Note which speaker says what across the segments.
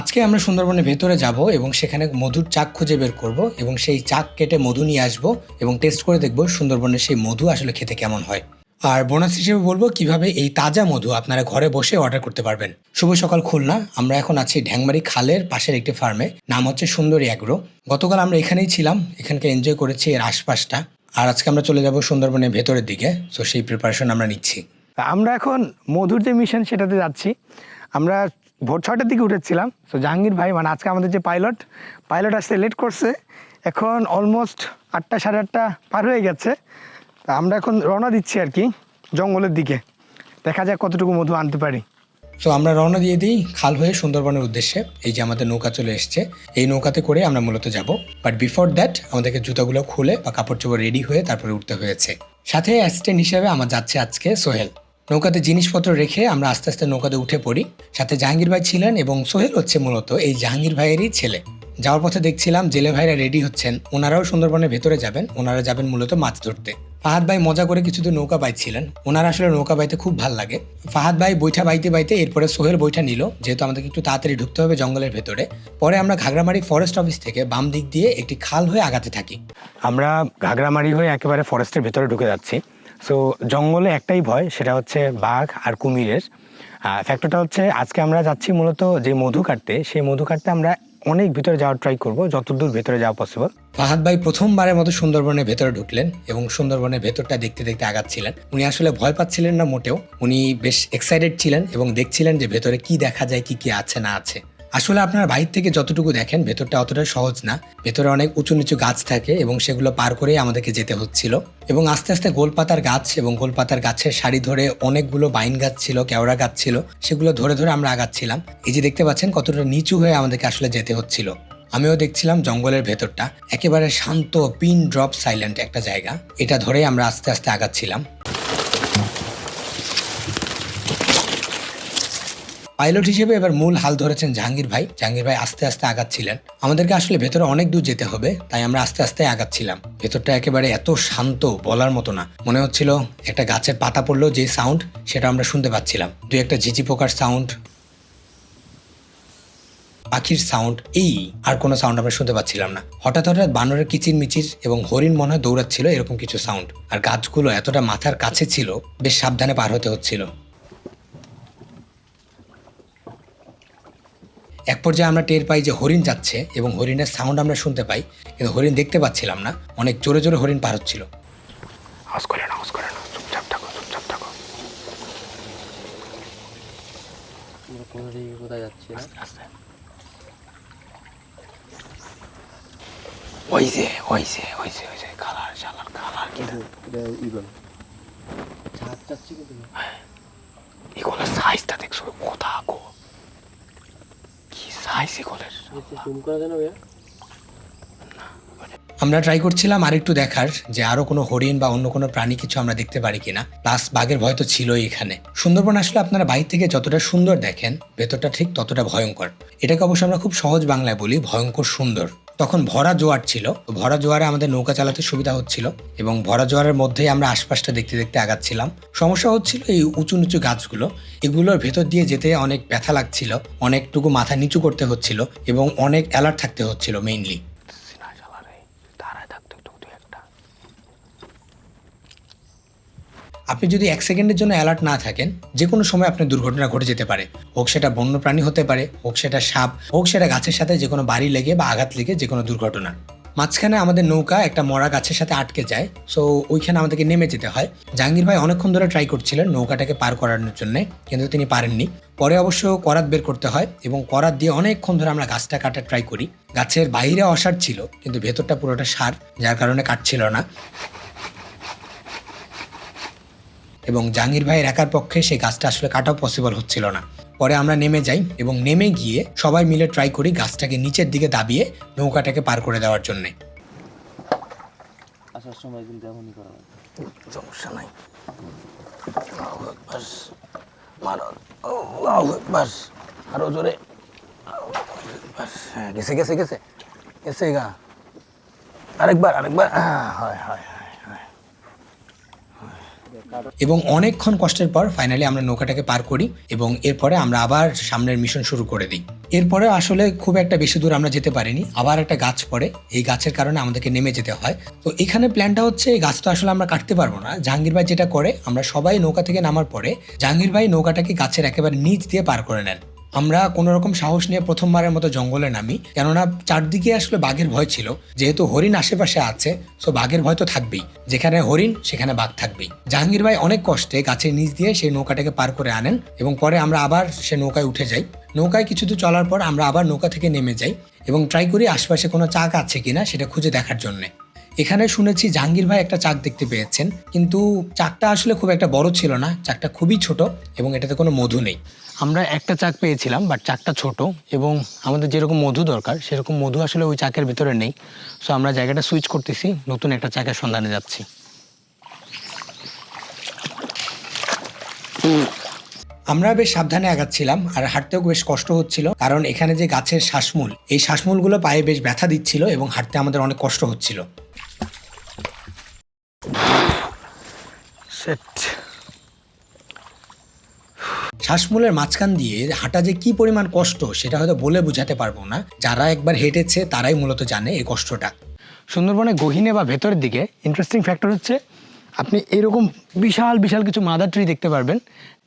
Speaker 1: আজকে আমরা সুন্দরবনের ভেতরে যাব এবং সেখানে মধুর চাক খুঁজে বের করব এবং সেই চাক কেটে মধু নিয়ে আসব এবং টেস্ট করে দেখব সুন্দরবনের সেই মধু আসলে খেতে কেমন হয়। আর বোনাস হিসেবে বলব কীভাবে এই তাজা মধু আপনারা ঘরে বসে অর্ডার করতে পারবেন। শুভ সকাল খুলনা, আমরা এখন আছি ঢ্যাংমারি খালের পাশের একটি ফার্মে নাম হচ্ছে সুন্দরী অ্যাগ্রো গতকাল আমরা এখানেই ছিলাম, এখানকে এনজয় করেছি এর আশপাশটা। আর আজকে আমরা চলে যাব সুন্দরবনের ভেতরের দিকে তো সেই প্রিপারেশন আমরা নিচ্ছি।
Speaker 2: আমরা এখন মধুর যে মিশন সেটাতে যাচ্ছি, আমরা ভোর ছটার দিকে উঠেছিলাম। তো জাহাঙ্গীর ভাই মানে আজকে আমাদের যে পাইলট পাইলট আসতে লেট করছে। এখন অলমোস্ট আটটা সাড়ে আটটা পার হয়ে গেছে। তা আমরা এখন রওনা দিচ্ছি আর কি, জঙ্গলের দিকে। দেখা যাক কতটুকু মধু আনতে পারি।
Speaker 1: তো আমরা রওনা দিয়ে দিই খাল হয়ে সুন্দরবনের উদ্দেশ্যে। এই যে আমাদের নৌকা চলে এসছে, এই নৌকাতে করে আমরা মূলত যাব। বাট বিফোর দ্যাট আমাদেরকে জুতাগুলো খুলে বা কাপড় চোপড় রেডি হয়ে তারপরে উঠতে হয়েছে। সাথে অ্যাসিস্ট্যান্ট হিসেবে আমার যাচ্ছে আজকে সোহেল। নৌকাতে জিনিসপত্র রেখে আমরা আস্তে আস্তে নৌকাতে উঠে পড়ি। সাথে জাহাঙ্গীর ভাই ছিলেন এবং সোহেল হচ্ছে মূলত এই জাহাঙ্গীর ভাইয়েরই ছেলে। যাওয়ার পথে দেখছিলাম জেলে ভাইরা রেডি হচ্ছেন। ওনারাও সুন্দরবনের ভেতরে যাবেন। ওনারা যাবেন মূলত মাছ ধরতে। ফাহাদ ভাই মজা করে কিছু দূর নৌকা বাইছিলেন। ওনার আসলে নৌকা বাইতে খুব ভালো লাগে। ফাহাদ ভাই বৈঠা বাইতে বাইতে এরপরে সোহেল বৈঠা নিল, যেহেতু আমাদেরকে একটু তাড়াতাড়ি ঢুকতে হবে জঙ্গলের ভেতরে। পরে আমরা ঘাগড়ামারি ফরেস্ট অফিস থেকে বাম দিক দিয়ে একটি খাল হয়ে আগাতে থাকি।
Speaker 2: আমরা ঘাগড়ামারি হয়ে একেবারে ফরেস্টের ভেতরে ঢুকে যাচ্ছি। সো জঙ্গলে একটাই ভয়, সেটা হচ্ছে বাঘ আর কুমিরের। ফ্যাক্টরটা হচ্ছে আজকে আমরা যাচ্ছি মূলত যে মধু কাটতে, সেই মধু কাটতে আমরা অনেক ভিতরে যাওয়ার ট্রাই করব, যতদূর ভেতরে যাওয়া পসিবল
Speaker 1: ফাহাদ ভাই প্রথমবারের মতো সুন্দরবনের ভেতরে ঢুকলেন এবং সুন্দরবনের ভেতরটা দেখতে দেখতে আগাচ্ছিলেন। উনি আসলে ভয় পাচ্ছিলেন না মোটেও, উনি বেশ এক্সাইটেড ছিলেন এবং দেখছিলেন যে ভেতরে কি দেখা যায়, কি কি আছে, না আছে। আসলে আপনার বাইর থেকে যতটুকু দেখেন, ভেতরটা অতটা সহজ না। ভেতরে অনেক উঁচু নিচু গাছ থাকে এবং সেগুলো পার করেই আমাদেরকে যেতে হচ্ছিল। এবং আস্তে আস্তে গোলপাতার গাছ এবং গোলপাতার গাছের সারি ধরে অনেকগুলো বাইন গাছ ছিল, কেওড়া গাছ ছিল, সেগুলো ধরে ধরে আমরা আগাচ্ছিলাম। এই যে দেখতে পাচ্ছেন, কতটা নিচু হয়ে আমাদেরকে আসলে যেতে হচ্ছিল। আমিও দেখছিলাম জঙ্গলের ভেতরটা। একেবারে শান্ত, পিন ড্রপ, সাইলেন্ট একটা জায়গা। এটা ধরেই আমরা আস্তে আস্তে আগাচ্ছিলাম। পাইলট হিসেবে এবার মূল হাল ধরেছেন জাহাঙ্গীর ভাই। জাহাঙ্গীর ভাই আস্তে আস্তে আগাচ্ছিলেন। আমাদেরকে আসলে ভেতরে অনেক দূর যেতে হবে, তাই আমরা আস্তে আস্তে আগাচ্ছিলাম। ভেতরটা একেবারে এত শান্ত বলার মতো না। মনে হচ্ছিল একটা গাছের পাতা পড়লেও যে সাউন্ড সেটা আমরা শুনতে পাচ্ছিলাম। দুই একটা ঝিঝি পোকার সাউন্ড পাখির সাউন্ড এই আর কোনো সাউন্ড আমরা শুনতে পাচ্ছিলাম না। হঠাৎ হঠাৎ বানরের কিচির মিচির এবং হরিণ মনে হয় দৌড়াচ্ছিল এরকম কিছু সাউন্ড আর গাছগুলো এতটা মাথার কাছে ছিল, বেশ সাবধানে পার হতে হচ্ছিল। এক পর্যায়ে আমরা টের পাই যে হরিণ যাচ্ছে এবং হরিণের সাউন্ড আমরা শুনতে পাই, কিন্তু হরিণ দেখতে পাচ্ছিলাম না। অনেক জোরে জোরে হরিণ পার হচ্ছিল।
Speaker 3: আমরা কোথা
Speaker 2: কি কি সাইজ
Speaker 1: আমরা ট্রাই করছিলাম আরেকটু দেখার যে আরও কোনো হরিণ বা অন্য কোনো প্রাণী কিছু আমরা দেখতে পারি কিনা। প্লাস বাঘের ভয় তো ছিলই এখানে। সুন্দরবন আসলে আপনারা বাইরে থেকে যতটা সুন্দর দেখেন, ভেতরটা ঠিক ততটা ভয়ঙ্কর। এটাকে অবশ্য আমরা খুব সহজ বাংলায় বলি ভয়ঙ্কর সুন্দর। তখন ভরা জোয়ার ছিল। ভরা জোয়ারে আমাদের নৌকা চালাতে সুবিধা হচ্ছিল এবং ভরা জোয়ারের মধ্যেই আমরা আশপাশটা দেখতে দেখতে আগাচ্ছিলাম। সমস্যা হচ্ছিল এই উঁচু নিচু গাছগুলো, এগুলোর ভেতর দিয়ে যেতে অনেক ব্যথা লাগছিল, অনেকটুকু মাথা নিচু করতে হচ্ছিল এবং অনেক অ্যালার্ট থাকতে হচ্ছিল মেইনলি
Speaker 2: সিনা শালার এই দাঁড়ায় থাকতো একটু দুই একটা
Speaker 1: আপনি যদি এক সেকেন্ডের জন্য অ্যালার্ট না থাকেন যে কোনো সময় আপনার দুর্ঘটনা ঘটে যেতে পারে। হোক সেটা বন্য প্রাণী হতে পারে, হোক সেটা সাপ, হোক সেটা গাছের সাথে যে কোনো বাড়ি লেগে বা আঘাত লেগে যে কোনো দুর্ঘটনা। মাঝখানে আমাদের নৌকা একটা মরা গাছের সাথে আটকে যায় সো ওইখানে আমাদেরকে নেমে যেতে হয়। জাহাঙ্গীর ভাই অনেকক্ষণ ধরে ট্রাই করছিলেন নৌকাটাকে পার করানোর জন্য, কিন্তু তিনি পারেননি। পরে অবশ্য করাত বের করতে হয় এবং করাত দিয়ে অনেকক্ষণ ধরে আমরা গাছটা কাটার ট্রাই করি। গাছের বাইরে অসার ছিল, কিন্তু ভেতরটা পুরোটা সার, যার কারণে কাটছিল না। এবং জাহাঙ্গীর ভাইয়ের একার পক্ষে সেই গাছটা আসলে কাটাও পসিবল হচ্ছিল না। পরে আমরা নেমে যাই এবং নেমে গিয়ে সবাই মিলে ট্রাই করি গাছটাকে নিচের দিকে দাবিয়ে নৌকাটাকে পার করে দেওয়ার জন্যে।
Speaker 3: আসার সময় কিন্তু এমনই করা
Speaker 2: সমস্যা নাই। বাস আরও জোরে। বাস হ্যাঁ গেছে গেছে গেছে। গেছে গা। আরেকবার আরেকবার। আহ, হয় হয়।
Speaker 1: এবং অনেকক্ষণ কষ্টের পর ফাইনালি আমরা নৌকাটাকে পার করি এবং এরপরে আমরা আবার সামনের মিশন শুরু করে দিই। এরপরে আসলে খুব একটা বেশি দূর আমরা যেতে পারিনি, আবার একটা গাছ পড়ে, এই গাছের কারণে আমাদেরকে নেমে যেতে হয়। তো এখানে প্ল্যানটা হচ্ছে, এই গাছ তো আসলে আমরা কাটতে পারব না। জাহাঙ্গীর ভাই যেটা করে, আমরা সবাই নৌকা থেকে নামার পরে জাহাঙ্গীর ভাই নৌকাটাকে গাছের একেবারে নিচ দিয়ে পার করে নেন। আমরা কোনো রকম সাহস নিয়ে প্রথমবারের মতো জঙ্গলে নামি, কেননা চারদিকে আসলে বাঘের ভয় ছিল। যেহেতু হরিণ আশেপাশে আছে সো বাঘের ভয় তো থাকবেই। যেখানে হরিণ, সেখানে বাঘ থাকবেই। জাহাঙ্গীর ভাই অনেক কষ্টে গাছের নিচ দিয়ে সেই নৌকাটাকে পার করে আনেন এবং পরে আমরা আবার সে নৌকায় উঠে যাই। নৌকায় কিছু দূর চলার পর আমরা আবার নৌকা থেকে নেমে যাই এবং ট্রাই করি আশপাশে কোনো চাক আছে কিনা সেটা খুঁজে দেখার জন্যে। এখানে শুনেছি জাহাঙ্গীর ভাই একটা চাক দেখতে পেয়েছেন, কিন্তু চাকটা আসলে খুব একটা বড় ছিল না, চাকটা খুবই ছোট এবং এটাতে কোনো মধু নেই।
Speaker 2: আমরা একটা চাক পেয়েছিলাম বাট চাকটা ছোট এবং আমাদের যেরকম মধু দরকার, সেরকম মধু আসলে ওই চাকের ভিতরে নেই। সো আমরা জায়গাটা সুইচ করতেছি, নতুন একটা চাকের সন্ধানে যাচ্ছি।
Speaker 1: আমরা বেশ সাবধানে আগাচ্ছিলাম আর হাঁটতেও বেশ কষ্ট হচ্ছিল, কারণ এখানে যে গাছের শ্বাসমূল, এই শ্বাসমূলগুলো পায়ে বেশ ব্যথা দিচ্ছিল এবং হাঁটতে আমাদের অনেক কষ্ট হচ্ছিল।
Speaker 2: সেট
Speaker 1: শ্বাসমূলের মাঝখান দিয়ে হাঁটা যে কি পরিমাণ কষ্ট সেটা হয়তো বলে বোঝাতে পারব না। যারা একবার হেঁটেছে তারাই মূলত জানে এই কষ্টটা।
Speaker 2: সুন্দরবনে গহিনে বা ভেতরের দিকে ইন্টারেস্টিং ফ্যাক্টর হচ্ছে আপনি এরকম বিশাল বিশাল কিছু মাদার ট্রি দেখতে পারবেন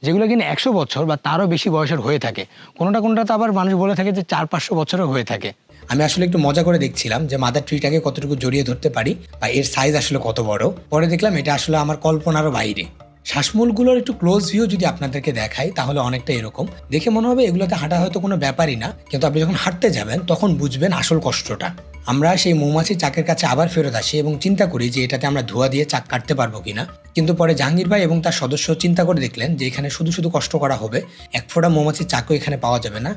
Speaker 2: যেগুলো কিনা একশো বছর বা তারও বেশি বয়সের হয়ে থাকে। কোনোটা কোনোটা তো আবার মানুষ বলে থাকে যে চার পাঁচশো বছরও হয়ে থাকে।
Speaker 1: আমি আসলে একটু মজা করে দেখছিলাম যে মাদার ট্রিটাকে কতটুকু জড়িয়ে ধরতে পারি বা এর সাইজ আসলে কত বড়। পরে দেখলাম এটা আসলে আমার কল্পনারও বাইরে। শ্বাসমূলগুলোর একটু ক্লোজ ভিউ যদি আপনাদেরকে দেখাই, তাহলে অনেকটা এরকম। দেখে মনে হবে এগুলোতে হাঁটা হয়তো কোনো ব্যাপারই না, কিন্তু আপনি যখন হাঁটতে যাবেন, তখন বুঝবেন আসল কষ্টটা। আমরা সেই মৌমাছির চাকের কাছে আবার ফেরত আসি এবং চিন্তা করি যে এটাতে আমরা ধোয়া দিয়ে চাক কাটতে পারব কিনা। কিন্তু পরে জাহাঙ্গীর ভাই এবং তার সদস্য চিন্তা করে দেখলেন যে এখানে শুধু শুধু কষ্ট করা হবে, এক ফোঁটা মৌমাছির চাকও এখানে পাওয়া যাবে না।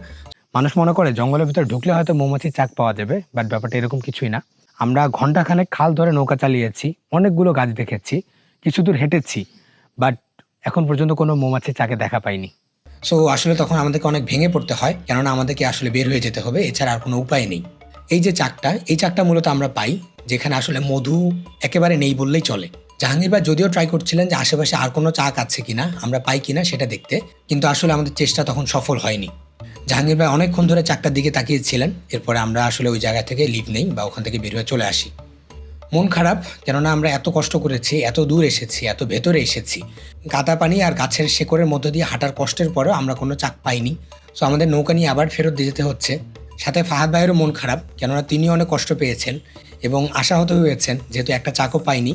Speaker 2: মানুষ মনে করে জঙ্গলের ভিতরে ঢুকলে হয়তো মৌমাছির চাক পাওয়া যাবে বাট ব্যাপারটা এরকম কিছুই না। আমরা ঘন্টাখানেক খাল ধরে নৌকা চালিয়েছি, অনেকগুলো গাছ দেখেছি, কিছু দূর হেঁটেছি বাট এখন পর্যন্ত কোনো মৌমাছির চাকে দেখা পাইনি।
Speaker 1: সো আসলে তখন আমাদেরকে অনেক ভেঙে পড়তে হয়, কেননা আমাদেরকে আসলে বের হয়ে যেতে হবে, এছাড়া আর কোনো উপায় নেই। এই যে চাকটা, এই চাকটা মূলত আমরা পাই, যেখানে আসলে মধু একেবারে নেই বললেই চলে। জাহাঙ্গীর ভাই যদিও ট্রাই করছিলেন যে আশেপাশে আর কোনো চাক আছে কিনা, আমরা পাই কিনা সেটা দেখতে, কিন্তু আসলে আমাদের চেষ্টা তখন সফল হয়নি। জাহাঙ্গীর ভাই অনেকক্ষণ ধরে চাকটার দিকে তাকিয়েছিলেন, এরপরে আমরা আসলে ওই জায়গা থেকে লিভ নেই বা ওখান থেকে বের হয়ে চলে আসি। মন খারাপ, কেননা আমরা এত কষ্ট করেছি, এত দূর এসেছি, এত ভেতরে এসেছি। গাদা পানি আর গাছের শেকড়ের মধ্য দিয়ে হাঁটার কষ্টের পরেও আমরা কোনো চাক পাইনি। সো আমাদের নৌকা নিয়ে আবার ফেরত দিয়ে যেতে হচ্ছে। সাথে ফাহাদ ভাইয়েরও মন খারাপ, কেননা তিনি অনেক কষ্ট পেয়েছেন এবং আশাহত হয়েছেন, যেহেতু একটা চাকও পাইনি।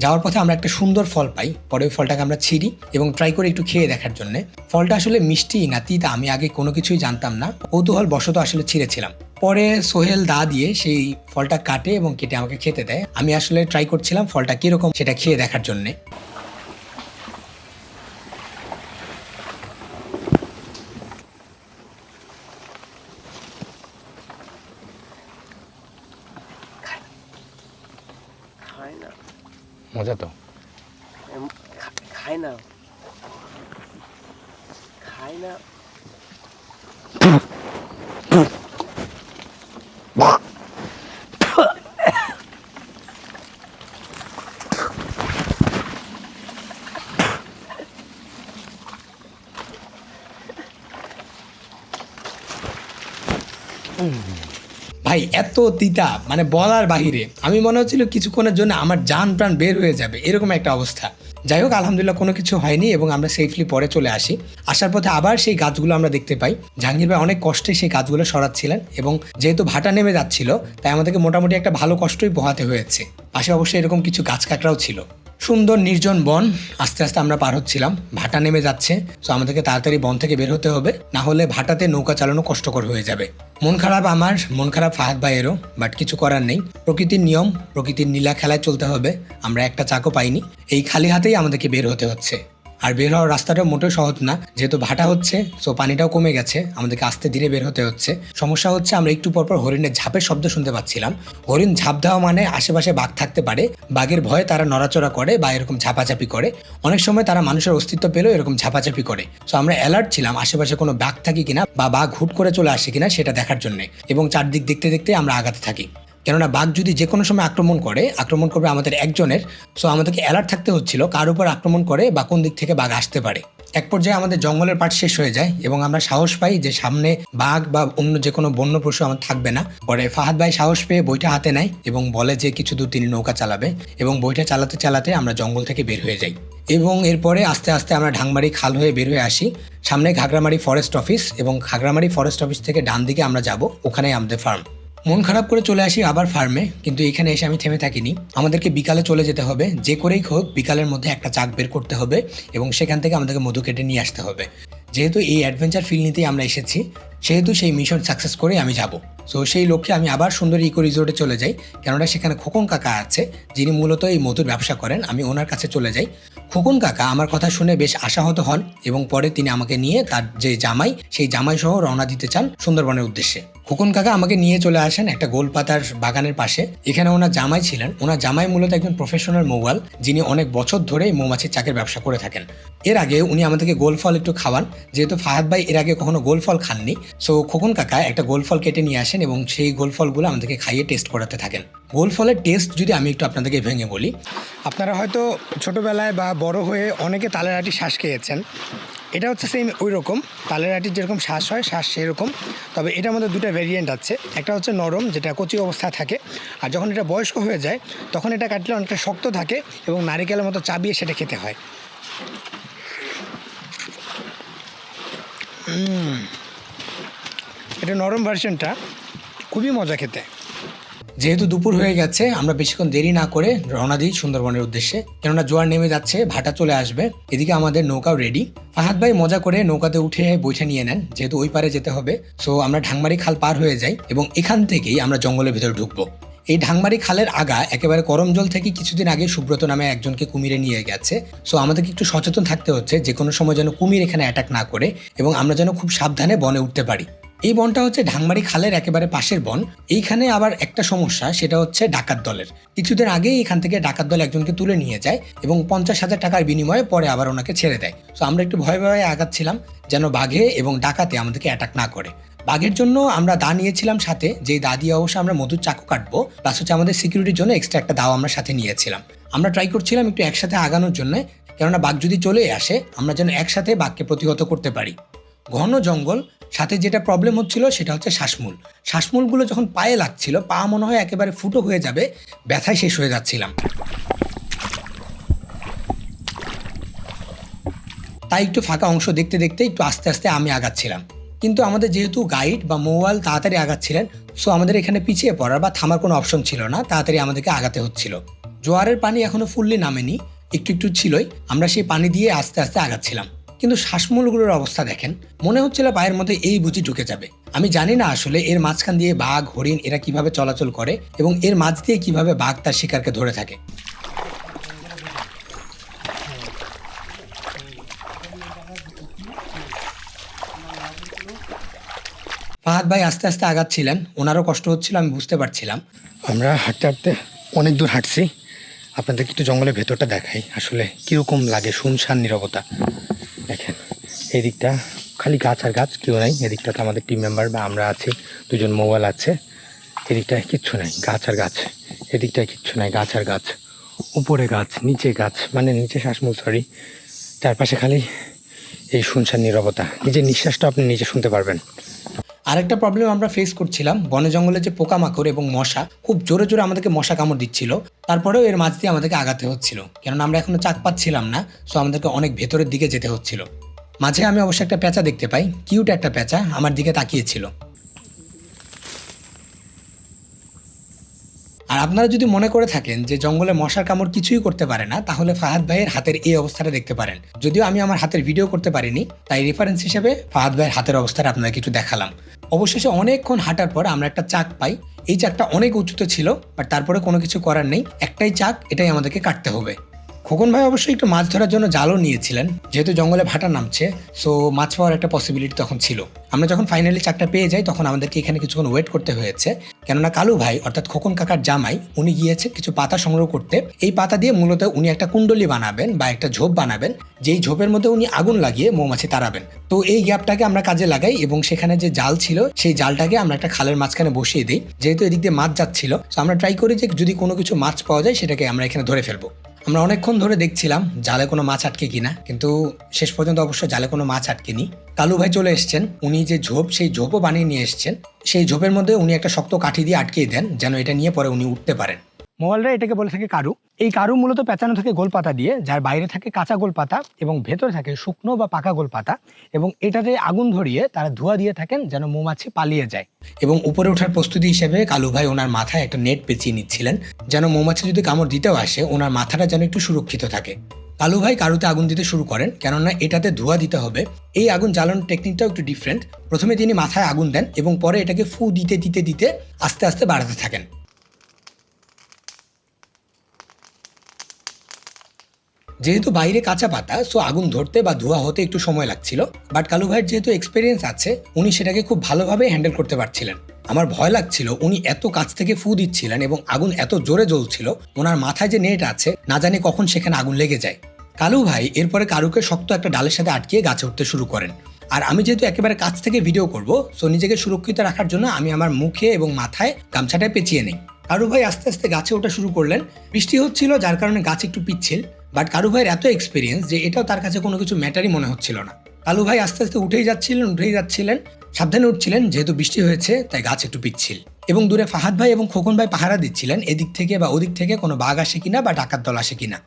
Speaker 1: যাওয়ার পথে আমরা একটা সুন্দর ফল পাই, পরে ওই ফলটাকে আমরা ছিঁড়ি এবং ট্রাই করে একটু খেয়ে দেখার জন্যে। ফলটা আসলে মিষ্টি, না তিতা, আমি আগে কোনো কিছুই জানতাম না। কৌতূহল বশত আসলে ছিঁড়েছিলাম। পরে সোহেল দা দিয়ে সেই ফলটা কাটে এবং কেটে আমাকে খেতে দেয়। আমি আসলে ট্রাই করছিলাম ফলটা কীরকম সেটা খেয়ে দেখার জন্যে।
Speaker 2: মজা তো
Speaker 3: এম- খা- খায় না খায় না
Speaker 1: ভাই, এত তিতা মানে বলার বাহিরে। আমি মনে হচ্ছিল কিছুক্ষণের জন্য আমার যান প্রাণ বের হয়ে যাবে, এরকম একটা অবস্থা। যাই হোক, আলহামদুলিল্লাহ কোনো কিছু হয়নি এবং আমরা সেফলি পরে চলে আসি। আসার পথে আবার সেই গাছগুলো আমরা দেখতে পাই। জাহাঙ্গীর ভাই অনেক কষ্টে সেই গাছগুলো সরাচ্ছিলেন এবং যেহেতু ভাটা নেমে যাচ্ছিল, তাই আমাদেরকে মোটামুটি একটা ভালো কষ্টই পোহাতে হয়েছে। পাশে অবশ্যই এরকম কিছু গাছ কাঁকড়াও ছিল। সুন্দর নির্জন বন। আস্তে আস্তে আমরা পার হচ্ছিলাম। ভাটা নেমে যাচ্ছে। তো আমাদেরকে তাড়াতাড়ি বন থেকে বের হতে হবে। না হলে ভাটাতে নৌকা চালানো কষ্টকর হয়ে যাবে। মন খারাপ আমার, মন খারাপ ফাহাদ ভাইয়েরও বাট কিছু করার নেই। প্রকৃতির নিয়ম, প্রকৃতির নীলা খেলায় চলতে হবে। আমরা একটা চাকও পাইনি। এই খালি হাতেই আমাদেরকে বের হতে হচ্ছে। আর বের হওয়ার রাস্তাটা মোটেও সহজ না। যেহেতু ভাটা হচ্ছে সো পানিটাও কমে গেছে, আমাদেরকে আস্তে ধীরে বের হতে হচ্ছে। সমস্যা হচ্ছে আমরা একটু পরপর হরিণের ঝাপের শব্দ শুনতে পাচ্ছিলাম। হরিণ ঝাঁপ দেওয়া মানে আশেপাশে বাঘ থাকতে পারে। বাঘের ভয়ে তারা নড়াচড়া করে বা এরকম ঝাপাঝাপি করে। অনেক সময় তারা মানুষের অস্তিত্ব পেলেও এরকম ঝাপাঝাপি করে। সো আমরা অ্যালার্ট ছিলাম আশেপাশে কোনো বাঘ থাকি কিনা বা বাঘ হুট করে চলে আসে কিনা সেটা দেখার জন্য। এবং চারদিক দেখতে দেখতে আমরা আগাতে থাকি। কেননা বাঘ যদি যে কোনো সময় আক্রমণ করে, আক্রমণ করবে আমাদের একজনের। সো আমাদেরকে অ্যালার্ট থাকতে হচ্ছিল কার উপর আক্রমণ করে বা কোন দিক থেকে বাঘ আসতে পারে। এক পর্যায়ে আমাদের জঙ্গলের পাট শেষ হয়ে যায় এবং আমরা সাহস পাই যে সামনে বাঘ বা অন্য যে কোনো বন্য পশু আমার থাকবে না। পরে ফাহাদ ভাই সাহস পেয়ে বইটা হাতে নেয় এবং বলে যে কিছু দূর তিনি নৌকা চালাবে এবং বইটা চালাতে চালাতে আমরা জঙ্গল থেকে বের হয়ে যাই। এবং এরপরে আস্তে আস্তে আমরা ঢাংমারি খাল হয়ে বের হয়ে আসি। সামনে ঘাগরামারি ফরেস্ট অফিস এবং ঘাগরামারি ফরেস্ট অফিস থেকে ডান দিকে আমরা যাব, ওখানেই আমাদের ফার্ম মন খারাপ করে চলে আসি আবার ফার্মে, কিন্তু এখানে এসে আমি থেমে থাকিনি। আমাদেরকে বিকালে চলে যেতে হবে, যে করেই হোক বিকালের মধ্যে একটা চাক বের করতে হবে এবং সেখান থেকে আমাদেরকে মধু কেটে নিয়ে আসতে হবে। যেহেতু এই অ্যাডভেঞ্চার ফিল নিতেই আমরা এসেছি, সেহেতু সেই মিশন সাকসেস করে আমি যাব। সো সেই লক্ষ্যে আমি আবার সুন্দর ইকো রিসোর্টে চলে যাই। কেননা সেখানে খোকন কাকা আছে, যিনি মূলত এই মধুর ব্যবসা করেন। আমি ওনার কাছে চলে যাই। খোকন কাকা আমার কথা শুনে বেশ আশাহত হন এবং পরে তিনি আমাকে নিয়ে তার যে জামাই, সেই জামাই সহ রওনা দিতে চান সুন্দরবনের উদ্দেশ্যে। খোকন কাকা আমাকে নিয়ে চলে আসেন একটা গোলপাতার বাগানের পাশে। এখানে ওনার জামাই ছিলেন। ওনার জামাই মূলত একজন প্রফেশনাল মৌয়াল যিনি অনেক বছর ধরে মৌমাছির চাকের ব্যবসা করে থাকেন। এর আগে উনি আমাদেরকে গোল ফল একটু খাওয়ান। যেহেতু ফাহাদ ভাই এর আগে কখনো গোল ফল খাননি। সো খোকন কাকা একটা গোল ফল কেটে নিয়ে আসেন এবং সেই গোল ফলগুলো আমাদেরকে খাইয়ে টেস্ট করাতে থাকেন। গোল ফলের টেস্ট যদি আমি একটু আপনাদেরকে ভেঙে বলি,
Speaker 2: আপনারা হয়তো ছোটোবেলায় বা বড় হয়ে অনেকে তালের আটি শ্বাস খেয়েছেন। এটা হচ্ছে সেম ওই রকম তালের আটির যেরকম শ্বাস হয়, শ্বাস সেরকম। তবে এটার মধ্যে দুটো ভেরিয়েন্ট আছে, একটা হচ্ছে নরম, যেটা কচি অবস্থায় থাকে। আর যখন এটা বয়স্ক হয়ে যায়, তখন এটা কাটলে অনেকটা শক্ত থাকে এবং নারিকেলের মতো চাবিয়ে সেটা খেতে হয়। এটা নরম ভার্সনটা খুবই মজা খেতে।
Speaker 1: যেহেতু দুপুর হয়ে গেছে, আমরা বেশিক্ষণ দেরি না করে রওনা দিই সুন্দরবনের উদ্দেশ্যে। কেননা জোয়ার নেমে যাচ্ছে, ভাটা চলে আসবে। এদিকে আমাদের নৌকাও রেডি ফাহাদ ভাই মজা করে নৌকাতে উঠে বৈঠা নিয়ে নেন, যেহেতু ওই পারে যেতে হবে। সো আমরা ঢাংমারি খাল পার হয়ে যাই এবং এখান থেকেই আমরা জঙ্গলের ভিতরে ঢুকবো। এই ঢাংমারি খালের আগা একেবারে করমজল থেকে কিছুদিন আগে সুব্রত নামে একজনকে কুমিরে নিয়ে গেছে। সো আমাদেরকে একটু সচেতন থাকতে হচ্ছে যে কোনো সময় যেন কুমির এখানে অ্যাটাক না করে এবং আমরা যেন খুব সাবধানে বনে উঠতে পারি। এই বনটা হচ্ছে ঢাংমারি খালের একেবারে পাশের বন। এইখানে আবার একটা সমস্যা, সেটা হচ্ছে ডাকাত দলের। কিছুদিন আগেই এখান থেকে ডাকাত দল একজনকে তুলে নিয়ে যায় এবং পঞ্চাশ হাজার টাকার বিনিময়ে পরে আবার ওনাকে ছেড়ে দেয়। তো আমরা একটু ভয়ে ভয়ে আগাচ্ছিলাম যেন বাঘে এবং ডাকাতে আমাদেরকে অ্যাটাক না করে। বাঘের জন্য আমরা দা নিয়েছিলাম সাথে যে দা দিয়ে অবশ্য আমরা মধুর চাকু কাটবো প্লাস হচ্ছে আমাদের সিকিউরিটির জন্য এক্সট্রা একটা দাও আমরা সাথে নিয়েছিলাম। আমরা ট্রাই করছিলাম একটু একসাথে আগানোর জন্য, কেননা বাঘ যদি চলে আসে, আমরা যেন একসাথে বাঘকে প্রতিহত করতে পারি। ঘন জঙ্গল সাথে যেটা প্রবলেম হচ্ছিল সেটা হচ্ছে শ্বাসমূল। শ্বাসমূলগুলো যখন পায়ে লাগছিল, পা মনে হয় একেবারে ফুটো হয়ে যাবে, ব্যথায় শেষ হয়ে যাচ্ছিলাম। তাই একটু ফাঁকা অংশ দেখতে দেখতে একটু আস্তে আস্তে আমি আগাচ্ছিলাম। কিন্তু আমাদের যেহেতু গাইড বা মোবাইল তাড়াতাড়ি আগাচ্ছিলেন সো আমাদের এখানে পিছিয়ে পড়ার বা থামার কোনো অপশন ছিল না, তাড়াতাড়ি আমাদেরকে আগাতে হচ্ছিল। জোয়ারের পানি এখনও ফুললি নামেনি, একটু একটু ছিলই, আমরা সেই পানি দিয়ে আস্তে আস্তে আগাচ্ছিলাম। কিন্তু শ্বাসমূলগুলোর অবস্থা দেখেন, মনে হচ্ছিল পায়ের মধ্যে এই বুঝি ঢুকে যাবে। আমি জানি না আসলে এর মাঝখান দিয়ে বাঘ, হরিণ এরা কীভাবে চলাচল করে এবং এর মাঝ দিয়ে কীভাবে বাঘ তার শিকারকে ধরে থাকে। ফাহাদ ভাই আস্তে আস্তে আগাচ্ছিলেন। ওনারও কষ্ট হচ্ছিল, আমি বুঝতে পারছিলাম।
Speaker 2: আমরা হাঁটতে হাঁটতে অনেক দূর হাঁটছি। আপনাদেরকে একটু জঙ্গলের ভেতরটা দেখাই। আসলে কীরকম লাগে, শুনশান, নিরবতা। দেখেন এই দিকটা খালি গাছ আর গাছ, কেউ নাই। এদিকটাতে আমাদের টিম মেম্বার বা আমরা আছি, দুজন মোবাইল আছে। এদিকটায় কিচ্ছু নাই, গাছ আর গাছ। এদিকটায় কিচ্ছু নাই, গাছ আর গাছ। উপরে গাছ, নিচে গাছ মানে নিচে শ্বাসমূল সরি চারপাশে খালি এই শুনশান নিরবতা। নিজের নিঃশ্বাসটা আপনি নিজে শুনতে পারবেন।
Speaker 1: আরেকটা প্রবলেম আমরা ফেস করছিলাম, বনে জঙ্গলে যে পোকামাকড় এবং মশা খুব জোরে জোরে আমাদেরকে মশা কামড় দিচ্ছিল, তারপরেও এর মাঝ দিয়ে আমাদেরকে আগাতে হচ্ছিল, কেননা আমরা এখনও চাক পাচ্ছিলাম না সো আমাদেরকে অনেক ভেতরের দিকে যেতে হচ্ছিল। মাঝে আমি অবশ্য একটা প্যাঁচা দেখতে পাই কিউট একটা প্যাঁচা আমার দিকে তাকিয়েছিল। আর আপনারা যদি মনে করে থাকেন যে জঙ্গলে মশার কামড় কিছুই করতে পারে না, তাহলে ফাহাদ ভাইয়ের হাতের এই অবস্থাটা দেখতে পারেন। যদিও আমি আমার হাতের ভিডিও করতে পারিনি, তাই রেফারেন্স হিসেবে ফাহাদ ভাইয়ের হাতের অবস্থাটা আপনাদের কিছু দেখালাম। অবশেষে অনেকক্ষণ হাঁটার পর আমরা একটা চাক পাই। এই চাকটা অনেক উঁচুতে ছিল বাট তারপরে কোনো কিছু করার নেই। একটাই চাক, এটাই আমাদেরকে কাটতে হবে। খোকন ভাই অবশ্যই একটু মাছ ধরার জন্য জালও নিয়েছিলেন, যেহেতু জঙ্গলে ভাটা নামছে সো মাছ পাওয়ার একটা পসিবিলিটি তখন ছিল। আমরা যখন ফাইনালি চাকটা পেয়ে যাই, তখন আমাদেরকে এখানে কিছুক্ষণ ওয়েট করতে হয়েছে। কেননা কালু ভাই, অর্থাৎ খোকন কাকার জামাই, উনি গিয়েছে কিছু পাতা সংগ্রহ করতে। এই পাতা দিয়ে মূলত উনি একটা কুণ্ডলি বানাবেন বা একটা ঝোপ বানাবেন, যেই ঝোপের মধ্যে উনি আগুন লাগিয়ে মৌমাছি তাড়াবেন। তো এই গ্যাপটাকে আমরা কাজে লাগাই এবং সেখানে যে জাল ছিল, সেই জালটাকে আমরা একটা খালের মাঝখানে বসিয়ে দিই। যেহেতু এদিক দিয়ে মাছ যাচ্ছিল তো আমরা ট্রাই করি যে যদি কোনো কিছু মাছ পাওয়া যায়, সেটাকে আমরা এখানে ধরে ফেলব। আমরা অনেকক্ষণ ধরে দেখছিলাম জালে কোনো মাছ আটকে কিনা, কিন্তু শেষ পর্যন্ত অবশ্য জালে কোনো মাছ আটকেনি। কালু ভাই চলে এসছেন, উনি যে ঝোপ, সেই ঝোপও বানিয়ে নিয়ে এসছেন। সেই ঝোপের মধ্যে উনি একটা শক্ত কাঠি দিয়ে আটকিয়ে দেন, যেন এটা নিয়ে পরে উনি উঠতে পারেন।
Speaker 2: মোবাইলরা এটাকে বলে থাকে কারু। এই কারু মূলত পেঁচানো থাকে গোলপাতা দিয়ে, যার বাইরে থাকে কাঁচা গোলপাতা এবং ভেতরে থাকে শুকনো বা পাকা গোলপাতা এবং এটাতে আগুন ধরিয়ে তারা ধোয়া দিয়ে থাকেন যেন মৌমাছি পালিয়ে যায়।
Speaker 1: এবং উপরে ওঠার প্রস্তুতি হিসেবে কালু ভাই ওনার মাথায় একটা নেট পেঁচিয়ে নিচ্ছিলেন যেন মৌমাছি যদি কামড় দিতেও আসে, ওনার মাথাটা যেন একটু সুরক্ষিত থাকে। কালু ভাই কারুতে আগুন দিতে শুরু করেন, কেননা এটাতে ধোয়া দিতে হবে। এই আগুন জ্বালানোর টেকনিকটাও একটু ডিফারেন্ট প্রথমে তিনি মাথায় আগুন দেন এবং পরে এটাকে ফু দিতে দিতে দিতে আস্তে আস্তে বাড়াতে থাকেন। যেহেতু বাইরে কাঁচা পাতা সো আগুন ধরতে বা ধোয়া হতে একটু সময় লাগছিল। বাট কালু ভাইয়ের যেহেতু এক্সপিরিয়েন্স আছে, উনি সেটাকে খুব ভালোভাবে হ্যান্ডেল করতে পারছিলেন। আমার ভয় লাগছিল উনি এত কাছ থেকে ফু দিচ্ছিলেন এবং আগুন এত জোরে জ্বলছিল, ওনার মাথায় যে নেট আছে, না জানি কখন সেখানে আগুন লেগে যায়। কালু ভাই এরপরে কারুকে শক্ত একটা ডালের সাথে আটকিয়ে গাছে উঠতে শুরু করেন। আর আমি যেহেতু একেবারে কাছ থেকে ভিডিও করব সো নিজেকে সুরক্ষিত রাখার জন্য আমি আমার মুখে এবং মাথায় গামছাটায় পেঁচিয়ে নিই। কারু ভাই আস্তে আস্তে গাছে ওঠা শুরু করলেন। বৃষ্টি হচ্ছিল, যার কারণে গাছ একটু পিচ্ছিল। বাট কালু ভাইয়ের এত এক্সপিরিয়েন্স যে এটাও তার কাছে কোনো কিছু ম্যাটারই মনে হচ্ছিল না। কালু ভাই আস্তে আস্তে উঠেই যাচ্ছিলেন উঠেই যাচ্ছিলেন, সাবধানে উঠছিলেন, যেহেতু বৃষ্টি হয়েছে, তাই গাছ একটু পিচ্ছিল। এবং দূরে ফাহাদ ভাই এবং খোকন ভাই পাহারা দিচ্ছিলেন, এদিক থেকে বা ওদিক থেকে কোনো বাঘ আসে কিনা বা ডাকাত দল আসে কিনা।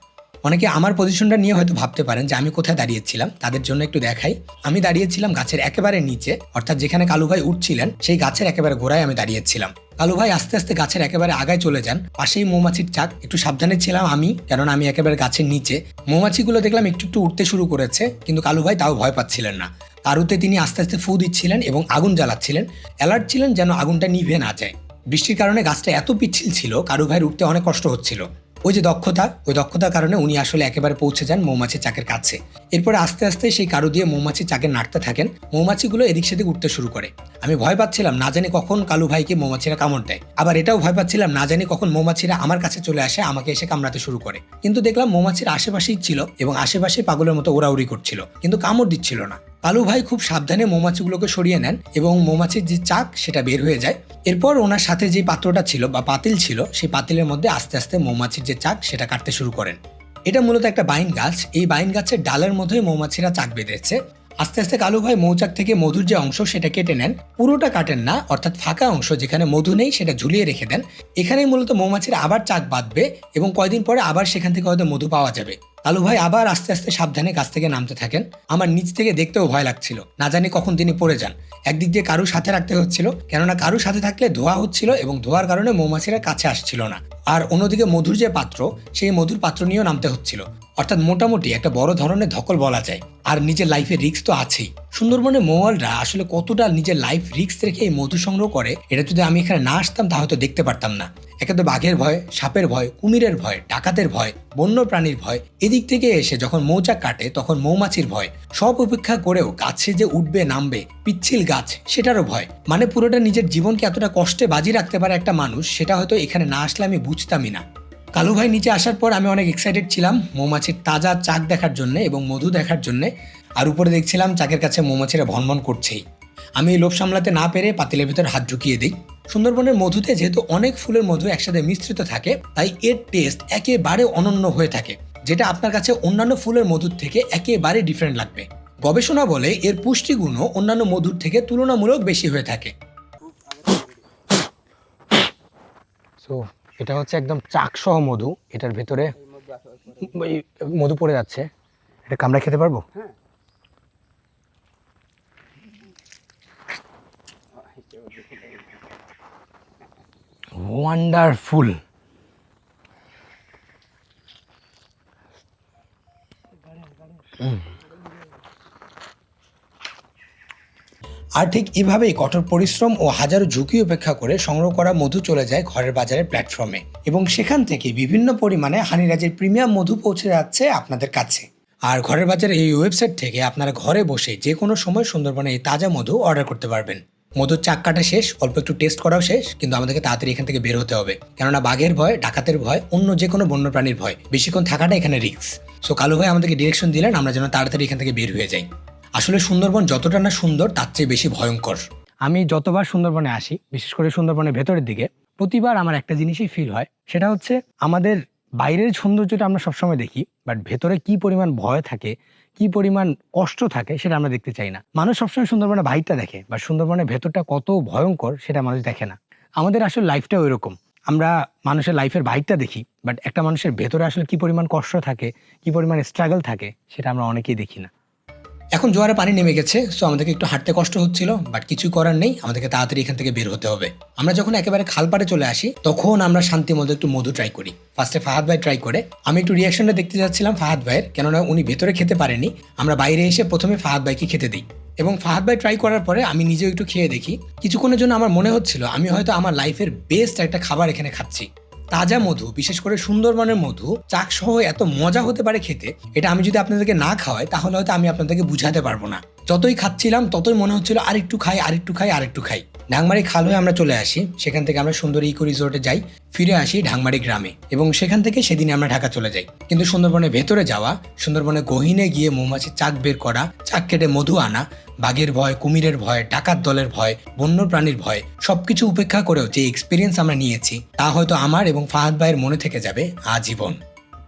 Speaker 1: অনেকে আমার পজিশনটা নিয়ে হয়তো ভাবতে পারেন যে আমি কোথায় দাঁড়িয়েছিলাম, তাদের জন্য একটু দেখাই। আমি দাঁড়িয়েছিলাম গাছের একেবারে নিচে, অর্থাৎ যেখানে কালু ভাই উঠছিলেন, সেই গাছের একেবারে গোড়ায় আমি দাঁড়িয়েছিলাম। কালু ভাই আস্তে আস্তে গাছের একেবারে আগায় চলে যান। পাশেই মৌমাছির চাক। একটু সাবধানে ছিলাম আমি, কেননা আমি একেবারে গাছের নিচে। মৌমাছিগুলো দেখলাম একটু একটু উঠতে শুরু করেছে, কিন্তু কালু ভাই তাও ভয় পাচ্ছিলেন না। কারুতে তিনি আস্তে আস্তে ফু দিচ্ছিলেন এবং আগুন জ্বালাচ্ছিলেন। অ্যালার্ট ছিলেন যেন আগুনটা নিভে না যায়। বৃষ্টির কারণে গাছটা এত পিচ্ছিল ছিল কারু ভাইয়ের উঠতে অনেক কষ্ট হচ্ছিল। ওই যে দক্ষতা, ওই দক্ষতার কারণে উনি আসলে একেবারে পৌঁছে যান মৌমাছির চাকের কাছে। এরপরে আস্তে আস্তে সেই কারু দিয়ে মৌমাছির চাকে নাড়তে থাকেন। মৌমাছিগুলো এদিক সেদিক উঠতে শুরু করে। আমি ভয় পাচ্ছিলাম না জানি কখন কালু ভাইকে মৌমাছিরা কামড় দেয়। আবার এটাও ভয় পাচ্ছিলাম না জানি কখন মৌমাছিরা আমার কাছে চলে আসে, আমাকে এসে কামড়াতে শুরু করে। কিন্তু দেখলাম মৌমাছির আশেপাশেই ছিল এবং আশেপাশে পাগলের মতো ওড়াউড়ি করছিল। কিন্তু কামড় দিচ্ছিল না। কালু ভাই খুব সাবধানে মৌমাছিগুলোকে সরিয়ে নেন এবং মৌমাছির যে চাক সেটা বের হয়ে যায়। এরপর ওনার সাথে যে পাত্রটা ছিল বা পাতিল ছিল, সেই পাতিলের মধ্যে আস্তে আস্তে মৌমাছির যে চাক সেটা কাটতে শুরু করেন। এটা মূলত একটা বাইন গাছ। এই বাইন গাছের ডালের মধ্যেই মৌমাছিরা চাক বেঁধেছে আস্তে আস্তে কালু ভাই মৌচাক থেকে মধুর যে অংশ সেটা কেটে নেন। পুরোটা কাটেন না, অর্থাৎ ফাঁকা অংশ যেখানে মধু নেই সেটা ঝুলিয়ে রেখে দেন। এখানেই মূলত মৌমাছিরা আবার চাক বাঁধবে এবং কয়দিন পরে আবার সেখান থেকে হয়তো মধু পাওয়া যাবে। কালু ভাই আবার আস্তে আস্তে সাবধানে গাছ থেকে নামতে থাকেন। আমার নিচ থেকে দেখতেও ভয় লাগছিল। না জানি কখন তিনি পড়ে যান। একদিক দিয়ে কারু সাথে রাখতে হচ্ছিল, কেননা কারু সাথে থাকলে ধোয়া হচ্ছিল এবং ধোয়ার কারণে মৌমাছিরা কাছে আসছিল না। আর অন্যদিকে মধুর যে পাত্র, সেই মধুর পাত্র নিয়েও নামতে হচ্ছিল। অর্থাৎ মোটামুটি একটা বড় ধরনের ধকল বলা যায়। আর নিজের লাইফের রিস্ক তো আছেই। সুন্দরবনের মৌয়ালরা আসলে কতটা নিজের লাইফ রিস্ক রেখে এই মধু সংগ্রহ করে, এটা যদি আমি এখানে না আসতাম তা হয়তো দেখতে পারতাম না। একে তো বাঘের ভয়, সাপের ভয়, কুমিরের ভয়, ডাকাতের ভয় বন্য প্রাণীর ভয়। এদিক থেকে এসে যখন মৌচাক কাটে, তখন মৌমাছির ভয়। সব উপেক্ষা করেও গাছে যে উঠবে, নামবে, পিচ্ছিল গাছ, সেটারও ভয়। মানে পুরোটা নিজের জীবনকে এতটা কষ্টে বাজি রাখতে পারে একটা মানুষ, সেটা হয়তো এখানে না আসলে আমি বুঝতামই না। কালু ভাই নিচে আসার পর আমি অনেক এক্সাইটেড ছিলাম মৌমাছির তাজা চাক দেখার জন্য এবং মধু দেখার জন্য। আর উপরে দেখছিলাম চাকের কাছে মৌমাছিরা ভনভন করছেই। আমি লোভ সামলাতে না পেরে পাতিলের ভিতর হাত ঢুকিয়ে দিই। সুন্দরবনের মধুতে যেহেতু অনেক ফুলের মধু একসাথে মিশ্রিত থাকে তাই এর টেস্ট একেবারে অনন্য হয়ে থাকে যেটা আপনার কাছে অন্যান্য ফুলের মধুর থেকে একেবারে ডিফারেন্ট লাগবে। গবেষণা বলে এর পুষ্টিগুণও অন্যান্য মধুর থেকে তুলনামূলক বেশি হয়ে থাকে।
Speaker 2: সো এটা হচ্ছে একদম চাকসহ মধু এটার ভেতরে মধু পড়ে যাচ্ছে। এটা কামড়া খেতে পারব? ওয়ান্ডারফুল
Speaker 1: আর ঠিক এভাবেই কঠোর পরিশ্রম ও হাজারো ঝুঁকি উপেক্ষা করে সংগ্রহ করা মধু চলে যায় ঘরের বাজারের প্ল্যাটফর্মে। এবং সেখান থেকে বিভিন্ন পরিমাণে হানিরাজের প্রিমিয়াম মধু পৌঁছে যাচ্ছে আপনাদের কাছে। আর ঘরের বাজারে এই ওয়েবসাইট থেকে আপনারা ঘরে বসে যে কোনো সময় সুন্দরবনে এই তাজা মধু অর্ডার করতে পারবেন। মধুর চাক কাটা শেষ, অল্প একটু টেস্ট করাও শেষ, কিন্তু আমাদেরকে তাড়াতাড়ি এখান থেকে বের হতে হবে। কেননা বাঘের ভয়, ডাকাতের ভয়, অন্য যে কোনো বন্য প্রাণীর ভয়। বেশিক্ষণ থাকাটা এখানে রিক্স সো কালু ভাই আমাদেরকে ডিরেকশন দিলেন, আমরা যেন তাড়াতাড়ি এখান থেকে বের হয়ে যাই। আসলে সুন্দরবন যতটা না সুন্দর, তার চেয়ে বেশি ভয়ঙ্কর।
Speaker 2: আমি যতবার সুন্দরবনে আসি, বিশেষ করে সুন্দরবনের ভেতরের দিকে, প্রতিবার আমার একটা জিনিসই ফিল হয়, সেটা হচ্ছে আমাদের বাইরের সৌন্দর্যটা আমরা সবসময় দেখি বাট ভেতরে কি পরিমাণ ভয় থাকে কি পরিমাণ কষ্ট থাকে সেটা আমরা দেখতে চাই না। মানুষ সবসময় সুন্দরবনের বাইরটা দেখে বা সুন্দরবনের ভেতরটা কত ভয়ঙ্কর সেটা মানুষ দেখে না। আমাদের আসলে লাইফটা ওই রকম আমরা মানুষের লাইফের বাইরটা দেখি বাট একটা মানুষের ভেতরে আসলে কি পরিমাণ কষ্ট থাকে, কি পরিমাণ স্ট্রাগল থাকে, সেটা আমরা অনেকেই দেখি না।
Speaker 1: এখন জোয়ারে পানি নেমে গেছে সো আমাদেরকে একটু হাঁটতে কষ্ট হচ্ছিল বাট কিছু করার নেই, আমাদেরকে তাড়াতাড়ি এখান থেকে বের হতে হবে। আমরা যখন একেবারে খালপাড়ে চলে আসি, তখন আমরা শান্তি মতো একটু মধু ট্রাই করি। ফার্স্টে ফাহাদ ভাই ট্রাই করে। আমি একটু রিয়াকশনটা দেখতে যাচ্ছিলাম ফাহাদ ভাইয়ের, কেননা উনি ভেতরে খেতে পারেনি। আমরা বাইরে এসে প্রথমে ফাহাদ ভাইকে খেতে দিই। এবং ফাহাদ ভাই ট্রাই করার পরে আমি নিজেও একটু খেয়ে দেখি। কিছুক্ষণের জন্য আমার মনে হচ্ছিল, আমি হয়তো আমার লাইফের বেস্ট একটা খাবার এখানে খাচ্ছি। তাজা মধু, বিশেষ করে সুন্দরবনের মধু চাক সহ এত মজা হতে পারে খেতে, এটা আমি যদি আপনাদেরকে না খাওয়াই, তাহলে হয়তো আমি আপনাদেরকে বুঝাতে পারব না। যতই খাচ্ছিলাম, ততই মনে হচ্ছিল আরেকটু খাই আরেকটু খাই আরেকটু খাই। ঢাংমারি খাল হয়ে আমরা চলে আসি। সেখান থেকে আমরা সুন্দর ইকো রিসোর্টে যাই, ফিরে আসি ঢাংমারি গ্রামে। এবং সেখান থেকে সেদিনে আমরা ঢাকা চলে যাই। কিন্তু সুন্দরবনের ভেতরে যাওয়া, সুন্দরবনের গহিনে গিয়ে মৌমাছির চাক বের করা, চাক কেটে মধু আনা, বাঘের ভয়, কুমিরের ভয়, ডাকাত দলের ভয়, বন্য প্রাণীর ভয়, সবকিছু উপেক্ষা করেও যে এক্সপিরিয়েন্স আমরা নিয়েছি, তা হয়তো আমার এবং ফাহাদ ভাইয়ের মনে থেকে যাবে আজীবন।